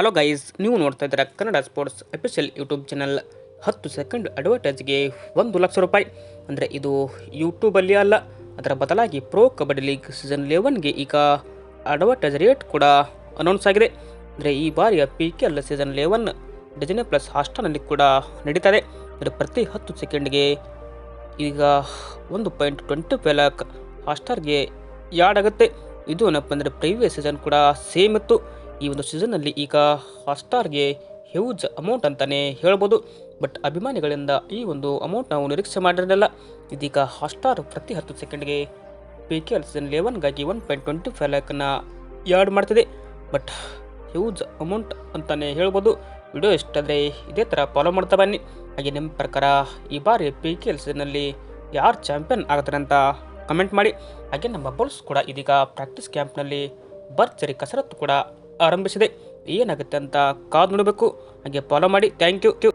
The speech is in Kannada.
ಹಲೋ ಗೈಸ್ ನೀವು ನೋಡ್ತಾ ಇದ್ದೀರಾ Kannada sports official YouTube channel ಹತ್ತು ಸೆಕೆಂಡ್ ಅಡ್ವರ್ಟೈಸ್ಗೆ ಒಂದು ಲಕ್ಷ ರೂಪಾಯಿ. ಅಂದರೆ ಇದು ಯೂಟ್ಯೂಬಲ್ಲಿ ಅಲ್ಲ ಅದರ ಬದಲಾಗಿ ಪ್ರೋ ಕಬಡ್ಡಿ ಲೀಗ್ ಸೀಸನ್ ಲೆವೆನ್ಗೆ ಈಗ ಅಡ್ವರ್ಟೈಸ್ ರೇಟ್ ಕೂಡ ಅನೌನ್ಸ್ ಆಗಿದೆ. ಅಂದರೆ ಈ ಬಾರಿಯ P K L season eleven Disney plus ಹಾಸ್ಟಲ್ನಲ್ಲಿ ಕೂಡ ನಡೀತಾರೆ ಅಂದರೆ ಪ್ರತಿ ಹತ್ತು ಸೆಕೆಂಡ್ಗೆ ಈಗ ಒಂದು ಪಾಯಿಂಟ್ ಟ್ವೆಂಟಿ ಫೈವ್ ಲ್ಯಾಕ್ ಹಾಸ್ಟಾರ್ಗೆ ಆಗುತ್ತೆ? ಇದು ಏನಪ್ಪ ಅಂದರೆ ಪ್ರೀವಿಯಸ್ ಸೀಸನ್ ಕೂಡ ಸೇಮ್ ಇತ್ತು. ಈ ಒಂದು ಸೀಸನ್ನಲ್ಲಿ ಈಗ ಹಾಟ್ಸ್ಟಾರ್ಗೆ ಹ್ಯೂಜ್ ಅಮೌಂಟ್ ಅಂತಲೇ ಹೇಳ್ಬೋದು. ಬಟ್ ಅಭಿಮಾನಿಗಳಿಂದ ಈ ಒಂದು ಅಮೌಂಟ್ ನಾವು ನಿರೀಕ್ಷೆ ಮಾಡಿರಲಿಲ್ಲ. ಇದೀಗ ಹಾಟ್ಸ್ಟಾರ್ ಪ್ರತಿ ಹತ್ತು ಸೆಕೆಂಡ್ಗೆ ಪಿ ಕೆ ಎಲ್ ಸೀಸನ್ ಲೆವೆನ್ಗಾಗಿ ಒನ್ ಪಾಯಿಂಟ್ ಟ್ವೆಂಟಿ ಫೈವ್ ಲ್ಯಾಕನ್ನು ಯಾಡ್ ಮಾಡ್ತಿದೆ. ಬಟ್ ಹ್ಯೂಜ್ ಅಮೌಂಟ್ ಅಂತಲೇ ಹೇಳ್ಬೋದು. ವಿಡಿಯೋ ಇಷ್ಟಾದರೆ ಇದೇ ಥರ ಫಾಲೋ ಮಾಡ್ತಾ ಬನ್ನಿ. ಹಾಗೆ ನಿಮ್ಮ ಪ್ರಕಾರ ಈ ಬಾರಿ ಪಿ ಕೆ ಎಲ್ ಸೀಸನ್ನಲ್ಲಿ ಯಾರು ಚಾಂಪಿಯನ್ ಆಗ್ತಾರೆ ಅಂತ ಕಮೆಂಟ್ ಮಾಡಿ. ಹಾಗೆ ನಮ್ಮ ಬೌಲ್ಸ್ ಕೂಡ ಇದೀಗ ಪ್ರಾಕ್ಟೀಸ್ ಕ್ಯಾಂಪ್ನಲ್ಲಿ ಭರ್ಜರಿ ಕಸರತ್ತು ಕೂಡ ಆರಂಭಿಸಿದೆ. ಏನಾಗುತ್ತೆ ಅಂತ ಕಾದು ನೋಡಬೇಕು. ಹಾಗೆ ಫಾಲೋ ಮಾಡಿ. Thank you